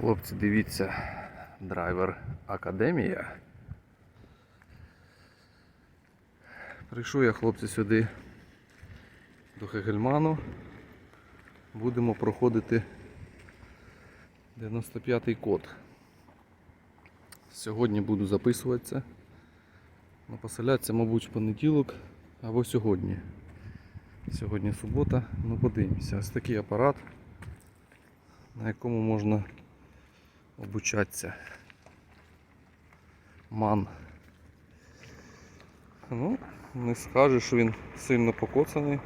Хлопці, дивіться, драйвер Академія. Прийшов я, хлопці, сюди до Хегельману. Будемо проходити 95-й код. Сьогодні буду записуватися. Поселятися, мабуть, в понеділок або сьогодні. Сьогодні субота, ну подивимося. Ось такий апарат, на якому можна обучатися. Ман. Ну, не скажеш, що він сильно покоцаний,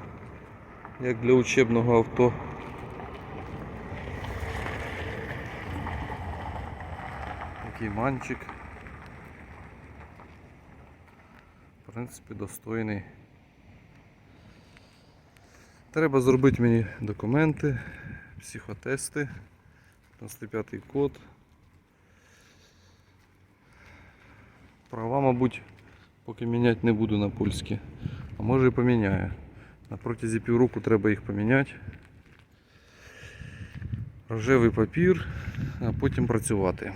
як для учебного авто. Такий манчик. В принципі, достойний. Треба зробити мені документи, психотести, 95 код. Права, мабуть, поки міняти не буду на польські. А може і поміняю. На протязі півроку треба їх поміняти. Рожевий папір, а потім працювати.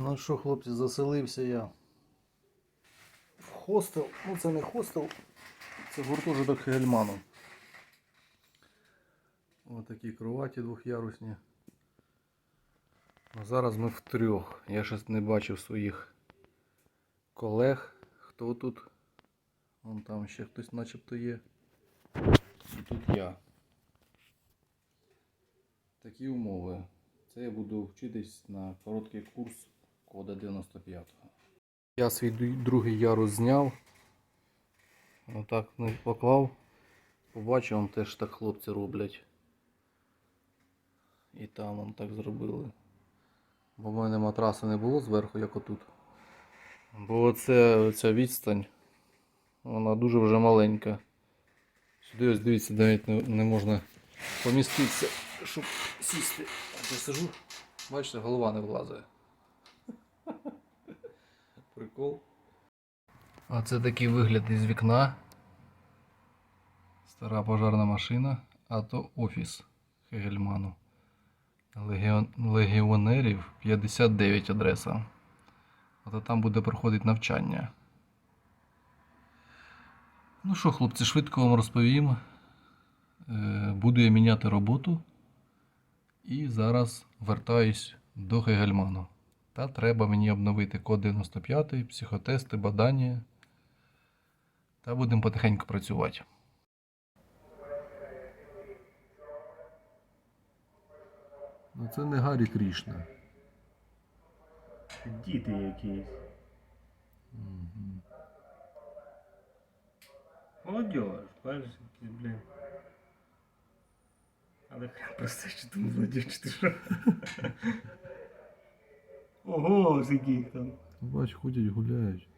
Ну що, хлопці, заселився я в хостел. Ну це не хостел, це гуртожиток Хельману. Ось такі кроваті двохярусні. А зараз ми втрьох. Я ще не бачив своїх колег. Хто тут? Вон там ще хтось начебто є. І тут я. Такі умови. Це я буду вчитись на короткий курс кода 95-го. Я свій другий ярус зняв. Отак не поклав. Побачив, он теж так хлопці роблять. І там он так зробили. Бо в мене матраси не було зверху, як отут. Бо оце, оця відстань, вона дуже вже маленька. Сюди ось дивіться, навіть не, не можна поміститися, щоб сісти. Я сижу, бачите, голова не влазить. Прикол. А це такий вигляд із вікна. Стара пожарна машина, а то офіс Хегельману. Легіон... Легіонерів 59 адреса. Ото там буде проходити навчання. Ну що, хлопці, швидко вам розповім. Е, Буду я міняти роботу. І зараз вертаюсь до Хегельману. Та треба мені обновити код 95, психотести, бадання. Та будемо потихеньку працювати. Ну це не Гаррі Крішна. Діти якісь. Молодіж, бачиш, якісь, блін. Але хрен просто що ти молодіж, чи ти що? Ого, яких там. Бач, ходять, гуляють.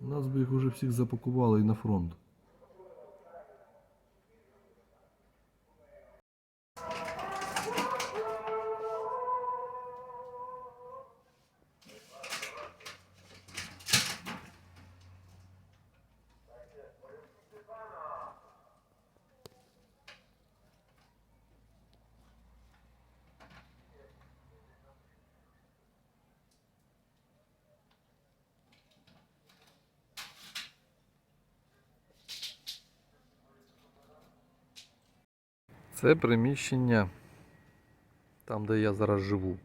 У нас би їх уже всіх запакували і на фронт. Це приміщення там, де я зараз живу.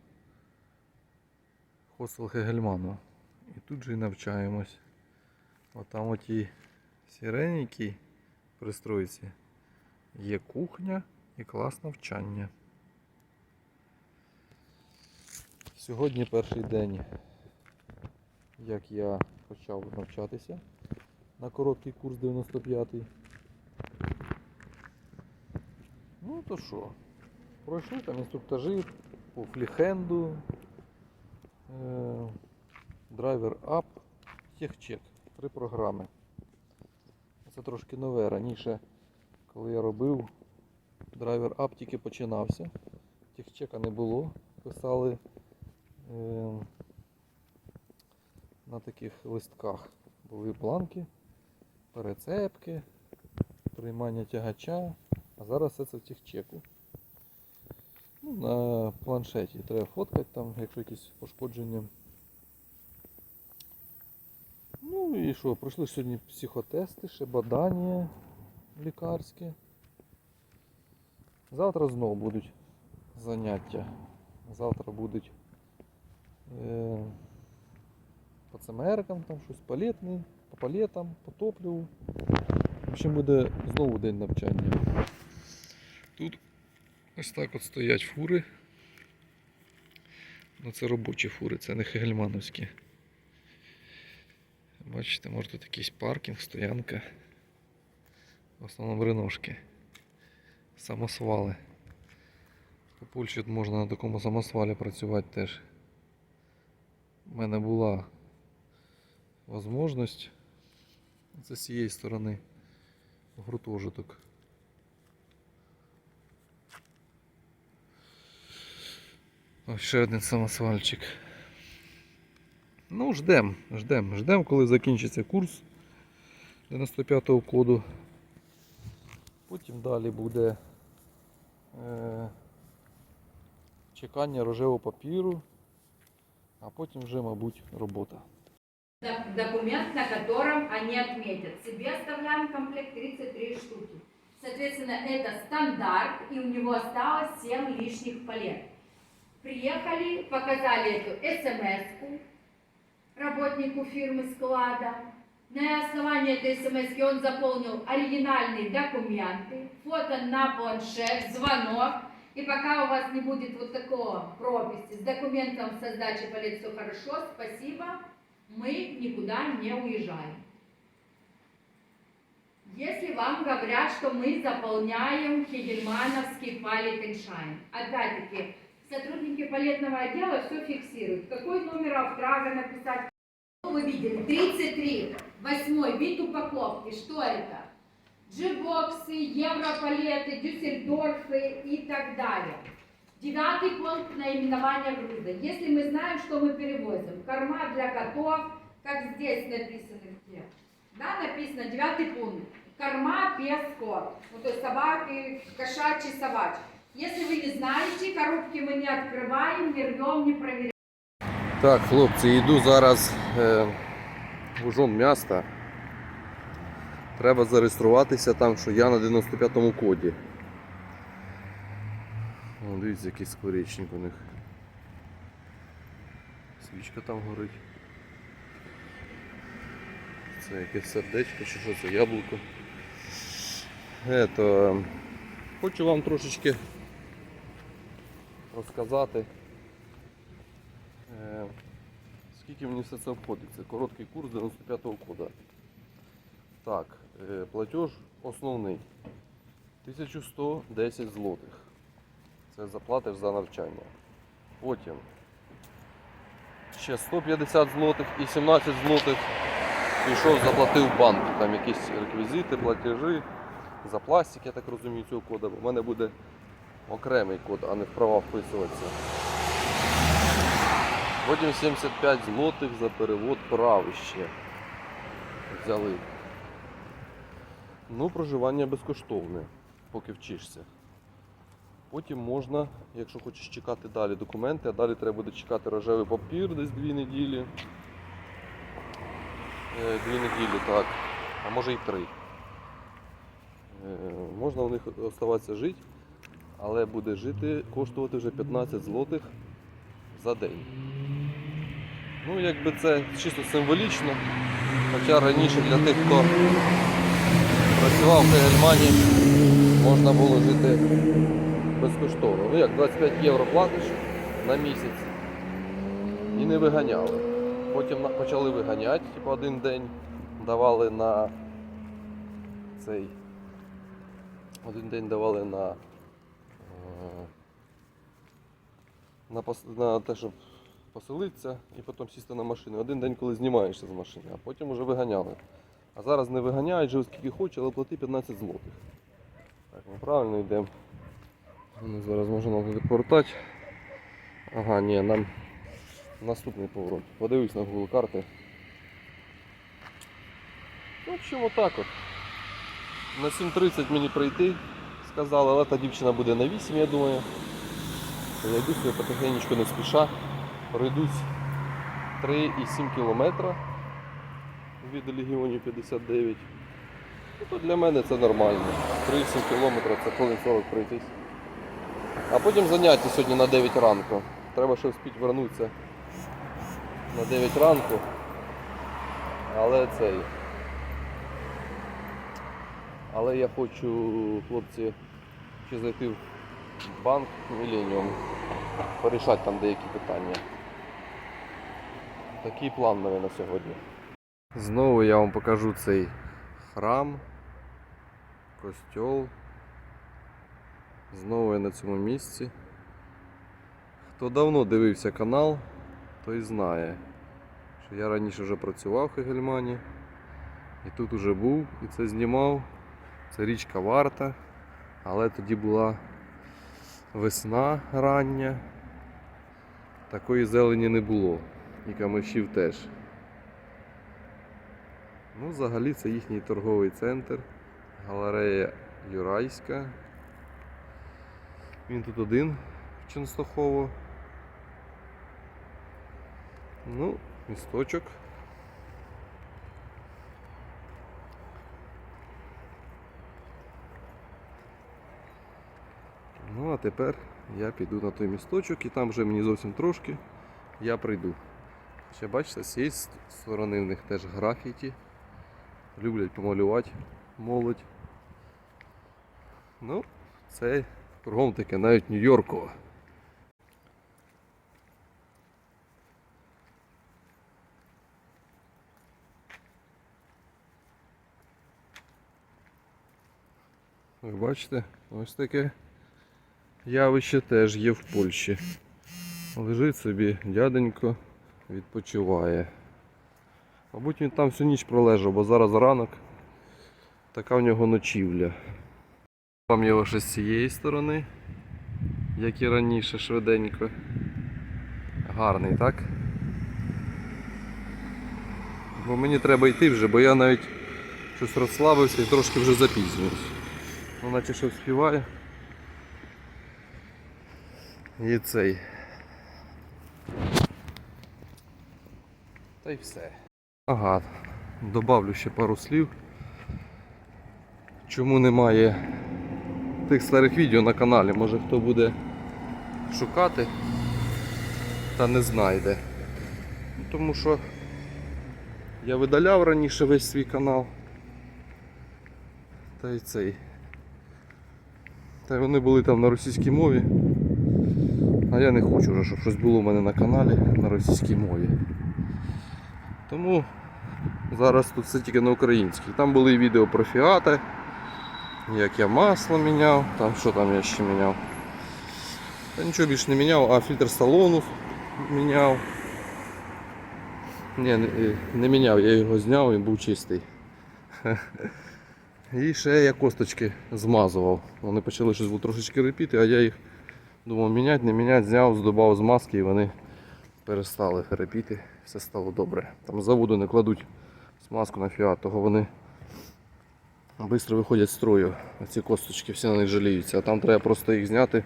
Хостел Хегельману. І тут же і навчаємось. Отам отій сіренькій пристройці є кухня і клас навчання. Сьогодні перший день, як я почав навчатися на короткий курс 95-й. Ну то що, пройшли там інструктажі по фліхенду, е, драйвер ап, техчек. Три програми. Це трошки нове. Раніше, коли я робив, драйвер ап тільки починався. Техчека не було. Писали е, на таких листках. Були бланки, перецепки, приймання тягача. А зараз все це в техчеку. Ну, на планшеті треба фоткати там, якщо якісь пошкодження. Ну і що, пройшли сьогодні психотести, ще бадання лікарські. Завтра знову будуть заняття. Завтра будуть е, по ЦМРкам, там щось палетне, по палетам, по топливу. В общем, буде знову день навчання. Тут ось так от стоять фури. Ну це робочі фури, це не хегельмановські. Бачите, може тут якийсь паркінг, стоянка. В основному реношки. Самосвали. У Польщі можна на такому самосвалі працювати теж. У мене була можливість. Це з цієї сторони гуртожиток. Ось ще один самосвальчик. Ну, ждем, ждем, ждем, коли закінчиться курс 95-го коду. Потім далі буде е, чекання рожевого папіру, а потім вже, мабуть, робота. Документ, на котором они отметят. Себе оставляем комплект 33 штуки. Соответственно, это стандарт, и у него осталось 7 лишних палет. Приехали, показали эту смс работнику фирмы склада. На основании этой смс он заполнил оригинальные документы, фото на планшет, звонок. И пока у вас не будет вот такого прописи с документом со сдачи палет все хорошо, спасибо, мы никуда не уезжаем. Если вам говорят, что мы заполняем Хегельмановский палетеншайн, опять-таки, сотрудники палетного отдела все фиксируют. Какой номер автрага написать? Вы видели? 33, восьмой вид упаковки. Что это? Джибоксы, европалеты, дюссельдорфы и так далее. Девятый пункт наименования груза. Если мы знаем, что мы перевозим, корма для котов, как здесь написано где? Да, написано девятый пункт. Корма без кот. Ну, то есть собаки, кошачий, собачий. Если вы не знаете, коробки мы не открываем, не рвем, не проверяем. Так, хлопці, йду зараз е, вужом міста. Треба зареєструватися там, що я на 95-му коді. О, дивіться, який скворечник у них. Свічка там горить. Це якесь сердечко чи що це яблуко. Ето, хочу вам трошечки розказати. Е, Скільки мені все це обходиться? Короткий курс 95-го кода. Так, е, платеж основний. 1110 злотих. Це заплатиш за навчання. Потім ще 150 злотих і 17 злотих пішов, заплатив банк. Там якісь реквізити, платежі за пластик, я так розумію, цього кода. У мене буде окремий код, а не в права вписуватися. Потім 75 злотих за перевод правище. Взяли. Ну, проживання безкоштовне, поки вчишся. Потім можна, якщо хочеш чекати далі документи, а далі треба буде чекати рожевий папір десь дві неділі. Е, Дві неділі, так. А може і три. Е, Можна в них оставатися жити, але буде жити, коштувати вже 15 злотих за день. Ну, якби це чисто символічно. Хоча раніше для тих, хто працював в Гельмані, можна було жити безкоштовно. Ну як 25 євро платиш на місяць і не виганяли. Потім почали виганяти, типу один день давали на цей. Один день давали на, на, пос- на те, щоб поселитися і потім сісти на машину. Один день, коли знімаєшся з машини, а потім вже виганяли. А зараз не виганяють, живи скільки хоче, але плати 15 злотих. Так, ми правильно йдемо. Ми зараз можемо повертати. Ага, ні, нам наступний поворот. Подивись на Google карти. Ну, в общем, отак от. На 7.30 мені прийти, сказали, але та дівчина буде на 8, я думаю. Я йду собі потихеньку не спіша. Пройдусь 3,7 кілометра від Легіонів 59. Ну, для мене це нормально. 3,7 кілометра це хвилин 40 пройтись. А потім заняття сьогодні на 9 ранку. Треба ще вспіть вернутися на 9 ранку. Але цей. Але я хочу, хлопці, ще зайти в банк Міленіум, порішати там деякі питання. Такий план мене на сьогодні. Знову я вам покажу цей храм, костьол. Знову я на цьому місці. Хто давно дивився канал, той знає, що я раніше вже працював в Хегельмані. І тут уже був і це знімав. Це річка Варта, але тоді була весна рання. Такої зелені не було. І камишів теж. Ну, взагалі це їхній торговий центр. Галерея Юрайська. Він тут один в Ченстохово. Ну, місточок. Ну, а тепер я піду на той місточок і там вже мені зовсім трошки я прийду. Ще бачите, з цієї сторони в них теж графіті. Люблять помалювати молодь. Ну, це кругом таке навіть Нью-Йорку. Ви бачите, ось таке явище теж є в Польщі. Лежить собі дяденько, відпочиває. Мабуть, він там всю ніч пролежав, бо зараз ранок. Така в нього ночівля. Вам його ще з цієї сторони, як і раніше, швиденько. Гарний, так? Бо мені треба йти вже, бо я навіть щось розслабився і трошки вже запізнююсь. Ну, наче що співає. І цей. Та й все. Ага, добавлю ще пару слів. Чому немає тих старих відео на каналі? Може хто буде шукати та не знайде. Ну, Тому що я видаляв раніше весь свій канал. Та й цей. Та й вони були там на російській мові. А я не хочу вже, щоб щось було в мене на каналі на російській мові. Тому зараз тут все тільки на українській. Там були відео про фіати, як я масло міняв, там що там я ще міняв. Та нічого більше не міняв, а фільтр салону міняв. Ні, не, не міняв, я його зняв, він був чистий. І ще я косточки змазував. Вони почали щось трошечки репіти, а я їх думав міняти, не міняти, зняв, здобав з маски і вони перестали репіти, все стало добре. Там заводу не кладуть смазку на фіат, того вони швидко виходять з строю. Ці косточки всі на них жаліються. А там треба просто їх зняти,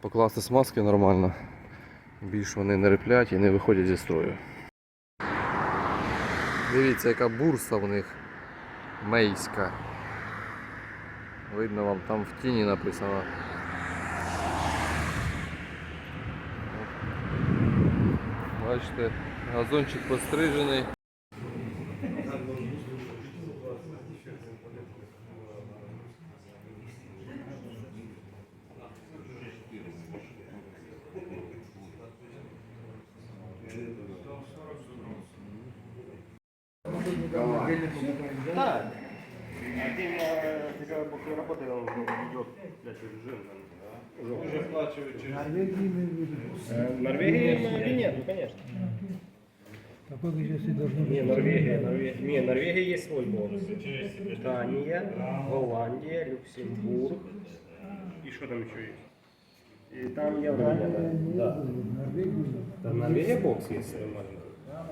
покласти смазки нормально. Більш вони не реплять і не виходять зі строю. Дивіться, яка бурса в них мейська. Видно вам там в тіні написано. Бачите, газончик пострижений. Да. Один э, тебя идет, блядь, режим. Уже оплачивают через... Э, Норвегии или нет? Ну, конечно. Какой вы сейчас и должны Не, быть? Норвегия, Норвегия. Не, Норвегия есть свой бокс. Дания, Голландия, Люксембург. И что там еще есть? И там Еврания, да. Да. Там Норвегия бокс есть свой маленький.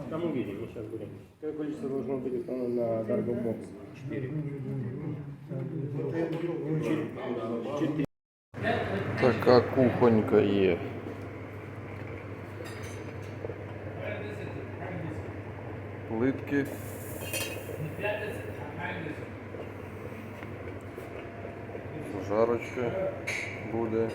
Там увидим, мы сейчас будем. Какое количество должно быть на, на Дарго бокс? Четыре. Четыре. Така кухонька є. Плитки. Жарочка буде.